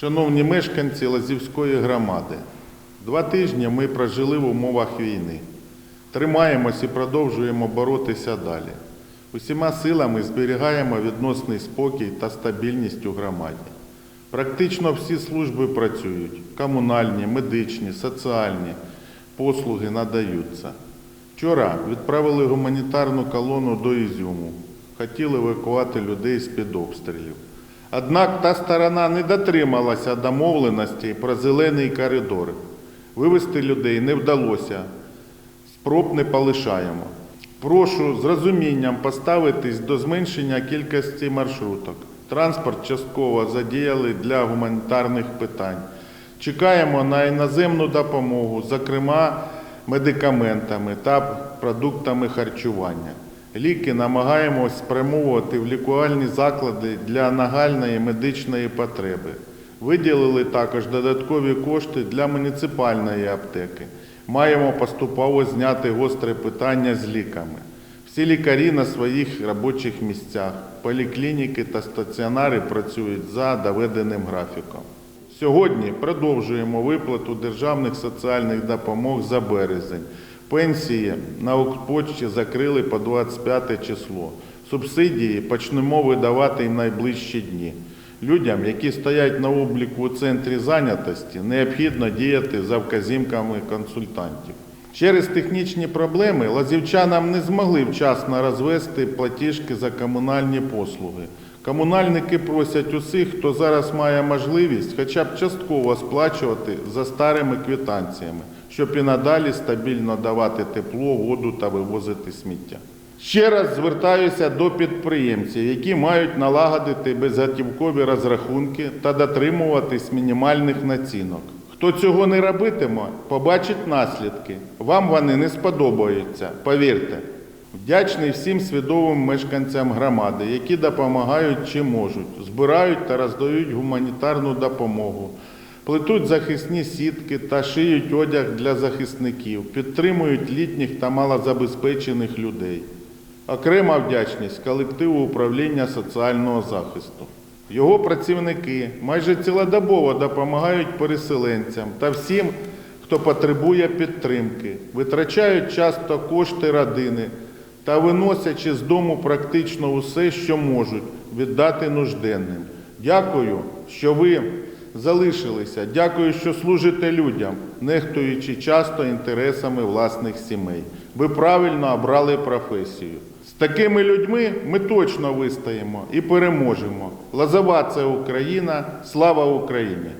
Шановні мешканці Лазівської громади, два тижні ми прожили в умовах війни. Тримаємось і продовжуємо боротися далі. Усіма силами зберігаємо відносний спокій та стабільність у громаді. Практично всі служби працюють: комунальні, медичні, соціальні послуги надаються. Вчора відправили гуманітарну колону до Ізюму. Хотіли евакувати людей з-під обстрілів. Однак та сторона не дотрималася домовленостей про зелений коридор. Вивезти людей не вдалося. Спроб не полишаємо. Прошу з розумінням поставитись до зменшення кількості маршруток. Транспорт частково задіяли для гуманітарних питань. Чекаємо на іноземну допомогу, зокрема медикаментами та продуктами харчування. Ліки намагаємось спрямовувати в лікувальні заклади для нагальної медичної потреби. Виділили також додаткові кошти для муніципальної аптеки. Маємо поступово зняти гостре питання з ліками. Всі лікарі на своїх робочих місцях, поліклініки та стаціонари працюють за доведеним графіком. Сьогодні продовжуємо виплату державних соціальних допомог за березень. Пенсії на Укрпочті закрили по 25 число. Субсидії почнемо видавати в найближчі дні. Людям, які стоять на обліку у центрі зайнятості, необхідно діяти за вказівками консультантів. Через технічні проблеми лазівчанам не змогли вчасно розвести платіжки за комунальні послуги. Комунальники просять усіх, хто зараз має можливість, хоча б частково сплачувати за старими квитанціями, щоб і надалі стабільно давати тепло, воду та вивозити сміття. Ще раз звертаюся до підприємців, які мають налагодити безготівкові розрахунки та дотримуватись мінімальних націнок. Хто цього не робитиме, побачить наслідки. Вам вони не сподобаються, повірте. Вдячний всім свідомим мешканцям громади, які допомагають чи можуть, збирають та роздають гуманітарну допомогу, плетуть захисні сітки та шиють одяг для захисників, підтримують літніх та малозабезпечених людей. Окрема вдячність колективу управління соціального захисту. Його працівники майже цілодобово допомагають переселенцям та всім, хто потребує підтримки, витрачають часто кошти родини та виносячи з дому практично усе, що можуть віддати нужденним. Дякую, що ви залишилися. Дякую, що служите людям, нехтуючи часто інтересами власних сімей. Ви правильно обрали професію. З такими людьми ми точно вистоїмо і переможемо. Лозова це Україна. Слава Україні!